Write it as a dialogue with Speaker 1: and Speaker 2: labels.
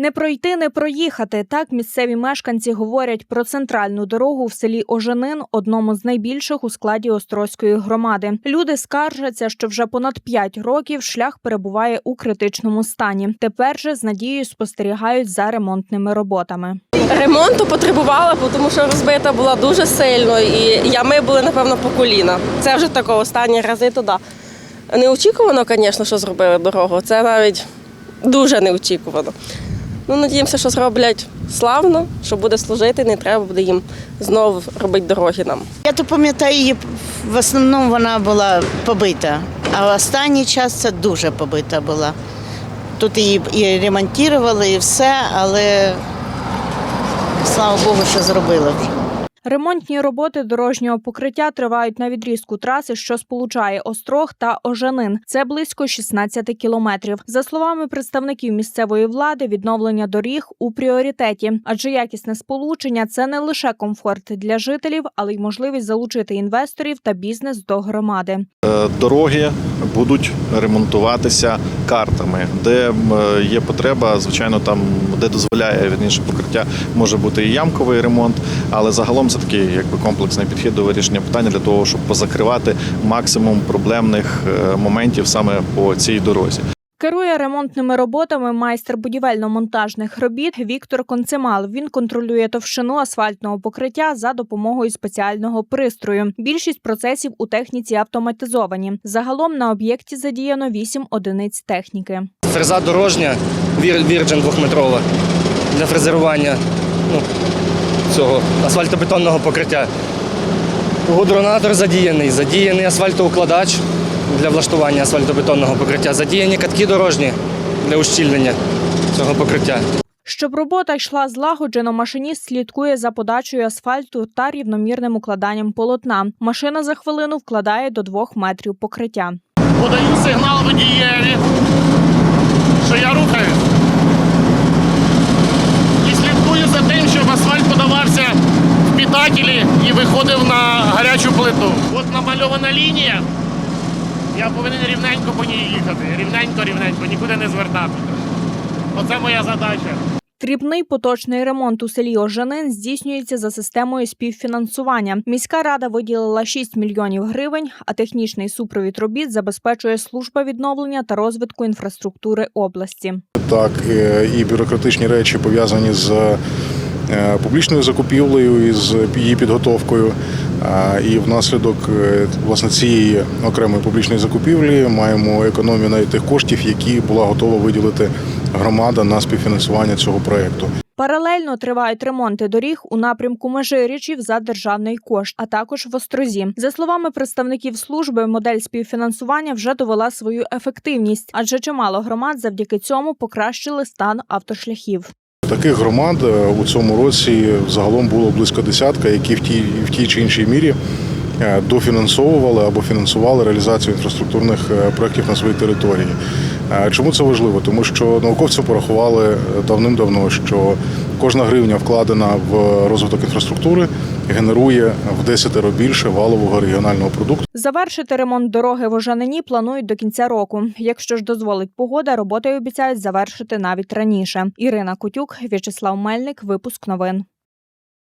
Speaker 1: Не пройти, не проїхати. Так місцеві мешканці говорять про центральну дорогу в селі Оженин, одному з найбільших у складі Острозької громади. Люди скаржаться, що вже понад 5 років шлях перебуває у критичному стані. Тепер же з надією спостерігають за ремонтними роботами.
Speaker 2: Ремонту потребувала, тому що розбита була дуже сильно, і ями були, напевно, по коліна. Це вже тако останні рази туди. Неочікувано, звісно, що зробили дорогу. Це навіть дуже неочікувано. Ну, надіємося, що зроблять славно, що буде служити, не треба буде їм знову робити дороги нам.
Speaker 3: Я то пам'ятаю, її в основному вона була побита, а останній час це дуже побита була. Тут її і ремонтували, і все, але слава Богу, що зробили вже.
Speaker 1: Ремонтні роботи дорожнього покриття тривають на відрізку траси, що сполучає Острог та Ожанин. Це близько 16 кілометрів. За словами представників місцевої влади, відновлення доріг у пріоритеті, адже якісне сполучення це не лише комфорт для жителів, але й можливість залучити інвесторів та бізнес до громади.
Speaker 4: Е, Дороги будуть ремонтуватися картами, де е, є потреба, звичайно, там де дозволяє вірніше покриття, може бути і ямковий ремонт, але загалом це такий якби комплексний підхід до вирішення питання для того, щоб позакривати максимум проблемних е, моментів саме по цій дорозі.
Speaker 1: Керує ремонтними роботами майстер будівельно-монтажних робіт Віктор Концемал. Він контролює товщину асфальтного покриття за допомогою спеціального пристрою. Більшість процесів у техніці автоматизовані. Загалом на об'єкті задіяно 8 одиниць техніки.
Speaker 5: Фреза дорожня, вір- двохметрова для фрезерування ну, цього асфальтобетонного покриття. Гудронатор задіяний, задіяний асфальтоукладач для влаштування асфальтобетонного покриття, задіяні катки дорожні для ущільнення цього покриття.
Speaker 1: Щоб робота йшла злагоджено, машиніст слідкує за подачею асфальту та рівномірним укладанням полотна. Машина за хвилину вкладає до 2 метрів покриття.
Speaker 6: подаю сигнал водієві, що я рухаюсь. І слідкую за тим, щоб асфальт подавався в питателі і виходив на гарячу плиту. От намальована лінія. Я повинен рівненько по ній їхати. Рівненько, рівненько, нікуди не звертати. Оце моя задача.
Speaker 1: Дрібний поточний ремонт у селі Ожанин здійснюється за системою співфінансування. Міська рада виділила 6 мільйонів гривень, а технічний супровід робіт забезпечує служба відновлення та розвитку інфраструктури області.
Speaker 7: так е, і бюрократичні речі пов'язані з публічною закупівлею і з її підготовкою. І внаслідок е, власне цієї окремої публічної закупівлі маємо економію навіть тих коштів, які була готова виділити громада на співфінансування цього проекту.
Speaker 1: Паралельно тривають ремонти доріг у напрямку Межирічів за державний кошт, а також в Острозі. За словами представників служби, модель співфінансування вже довела свою ефективність, адже чимало громад завдяки цьому покращили стан автошляхів.
Speaker 7: Таких громад е, у цьому році загалом було близько десятка, які в тій, в тій чи іншій мірі е, дофінансовували або фінансували реалізацію інфраструктурних е, проєктів на своїй території. Чому це важливо? Тому що науковці порахували е, давним-давно, що кожна гривня вкладена в розвиток інфраструктури генерує в десятеро більше валового регіонального продукту.
Speaker 1: Завершити ремонт дороги в Ожанині планують до кінця року. Якщо ж дозволить погода, роботи обіцяють завершити навіть раніше. Ірина Кутюк, В'ячеслав Мельник, випуск новин.